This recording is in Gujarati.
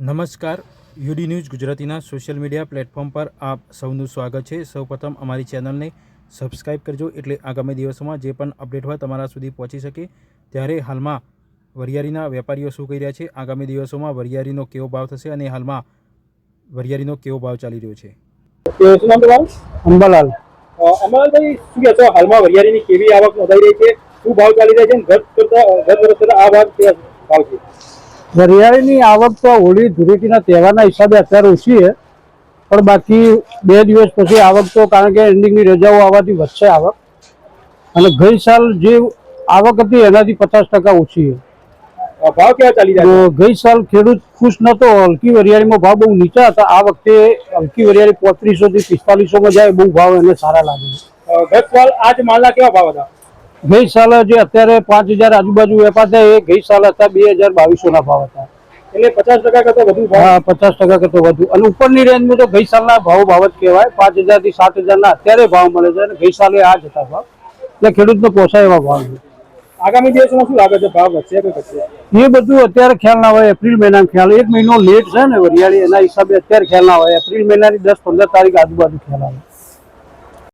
નમસ્કાર. યુડી ન્યૂઝ ગુજરાતીના સોશિયલ મીડિયા પ્લેટફોર્મ પર આપ સૌનું સ્વાગત છે. સૌપ્રથમ અમારી ચેનલને સબસ્ક્રાઈબ કરજો એટલે આગામી દિવસોમાં જે પણ અપડેટ હોય તમારા સુધી પહોંચી શકે. ત્યારે હાલમાં વરિયાળીના વેપારીઓ શું કહી રહ્યા છે? આગામી દિવસોમાં વરિયાળીનો કેવો ભાવ થશે અને હાલમાં વરિયાળીનો કેવો ભાવ ચાલી રહ્યો છે? અંબાલાલ. અંબાલાલભાઈ શું કહેશો? હાલમાં વરિયાળીની કેવી આવક નોંધાઈ રહી છે? શું ભાવ ચાલી રહ્યા છે? ગત કરતા ગત વર્ષ આ ભાવ ભાવ છે? વરિયાળીની આવક તો હોળી ધૂળેટીના તહેવારના હિસાબે અત્યારે ઓછી છે પણ બાકી બે દિવસ પછી આવક તો કારણ કે એન્ડિંગની રજાઓ આવવાથી વધશે આવક. અને ગઈ સાલ જે આવક હતી એનાથી પચાસ ટકા ઓછી છે. ભાવ કેવા ચાલી તો ગઈ સાલ ખેડૂત ખુશ નહોતો હલકી વરિયાળીમાં ભાવ બહુ નીચા હતા. આ વખતે હલકી વરિયાળી પોત્રીસો થી પિસ્તાલીસોમાં જાય બહુ ભાવ એને સારા લાગે છે. ગત સાલ આ માલના કેવા ભાવ હતા? ગઈ સાલ જે અત્યારે પાંચ હજાર આજુબાજુ વેપાર થયા એ ગઈ સાલ હતા બે હજાર બાવીસોના ભાવ હતા. એટલે પચાસ ટકા કરતા વધુ ભાવ? હા પચાસ ટકા કરતા વધુ. અને ઉપરની રેન્જમાં તો ગઈ સાલના ભાવ ભાવ જ કહેવાય પાંચ હજારથી સાત હજારના અત્યારે ભાવ મળે છે અને ગઈ સાલે આ જ હતા ભાવ. એટલે ખેડૂતનો પોસાય એવા ભાવ છે. આગામી દિવસમાં શું લાગે છે? ભાવ વધશે કે ઘટશે? એ બધું અત્યારે ખ્યાલ ના હોય એપ્રિલ મહિનાનો ખ્યાલ. એક મહિનો લેટ છે ને વરિયાળી એના હિસાબે અત્યારે ખ્યાલ ના હોય. એપ્રિલ મહિનાની દસ પંદર તારીખ આજુબાજુ ખ્યાલ આવે.